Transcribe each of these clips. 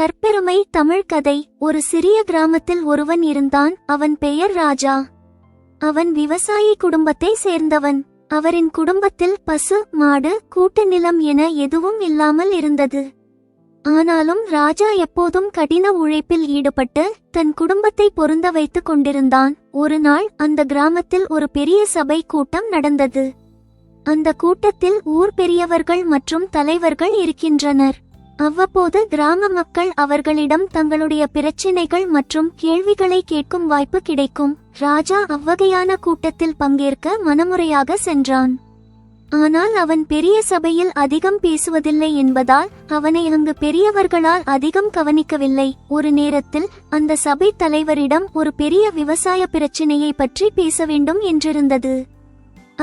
தற்பெருமை தமிழ் கதை. ஒரு சிறிய கிராமத்தில் ஒருவன் இருந்தான். அவன் பெயர் ராஜா. அவன் விவசாயி குடும்பத்தை சேர்ந்தவன். அவரின் குடும்பத்தில் பசு மாடு கூட்டு நிலம் என எதுவும் இல்லாமல் இருந்தது. ஆனாலும் ராஜா எப்போதும் கடின உழைப்பில் ஈடுபட்டு தன் குடும்பத்தை பொருந்த வைத்துக் கொண்டிருந்தான். ஒரு நாள் அந்த கிராமத்தில் ஒரு பெரிய சபை கூட்டம் நடந்தது. அந்த கூட்டத்தில் ஊர் பெரியவர்கள் மற்றும் தலைவர்கள் இருக்கின்றனர். அவ்வப்போது கிராம மக்கள் அவர்களிடம் தங்களுடைய பிரச்சினைகள் மற்றும் கேள்விகளை கேட்கும் வாய்ப்பு கிடைக்கும். ராஜா அவ்வகையான கூட்டத்தில் பங்கேற்க மனமுறையாக சென்றான். ஆனால் அவன் பெரிய சபையில் அதிகம் பேசுவதில்லை என்பதால் அவனை அங்கு பெரியவர்களால் அதிகம் கவனிக்கவில்லை. ஒரு நேரத்தில் அந்த சபை தலைவரிடம் ஒரு பெரிய விவசாய பிரச்சினையை பற்றி பேச வேண்டும் என்றிருந்தது.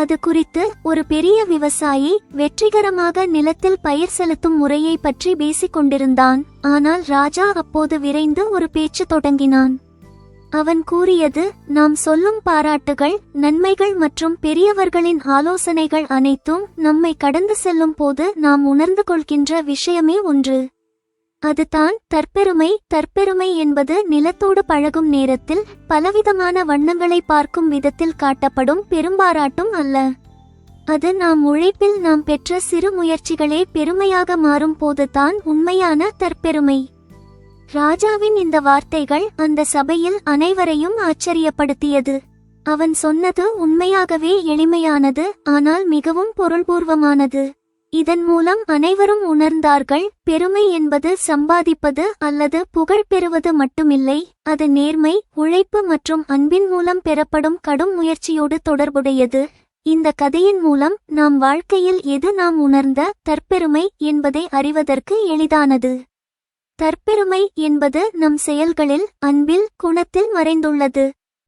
அது குறித்து ஒரு பெரிய விவசாயி வெற்றிகரமாக நிலத்தில் பயிர் செலுத்தும் முறையை பற்றி பேசிக் கொண்டிருந்தான் ஆனால் ராஜா அப்போது விரைந்து ஒரு பேச்சு தொடங்கினான். அவன் கூறியது நாம் சொல்லும் பாராட்டுகள் நன்மைகள் மற்றும் பெரியவர்களின் ஆலோசனைகள் அனைத்தும் நம்மை கடந்து செல்லும் போது நாம் உணர்ந்து கொள்கின்ற விஷயமே ஒன்று. அதுதான் தற்பெருமை தற்பெருமை என்பது நிலத்தோடு பழகும் நேரத்தில் பலவிதமான வண்ணங்களை பார்க்கும் விதத்தில் காட்டப்படும் பெரும்பாராட்டும் அல்ல. அது நாம் உழைப்பில் நாம் பெற்ற சிறு முயற்சிகளே பெருமையாக மாறும் போதுதான் உண்மையான தற்பெருமை. ராஜாவின் இந்த வார்த்தைகள் அந்த சபையில் அனைவரையும் ஆச்சரியப்படுத்தியது. அவன் சொன்னது உண்மையாகவே எளிமையானது ஆனால் மிகவும் பொருள்பூர்வமானது. இதன் மூலம் அனைவரும் உணர்ந்தார்கள் பெருமை என்பது சம்பாதிப்பது அல்லது புகழ் பெறுவது மட்டுமில்லை அது நேர்மை உழைப்பு மற்றும் அன்பின் மூலம் பெறப்படும் கடும் முயற்சியோடு தொடர்புடையது. இந்த கதையின் மூலம் நாம் வாழ்க்கையில் எது நாம் உணர்ந்த தற்பெருமை என்பதை அறிவதற்கு எளிதானது. தற்பெருமை என்பது நம் செயல்களில் அன்பில் குணத்தில் மறைந்துள்ளது.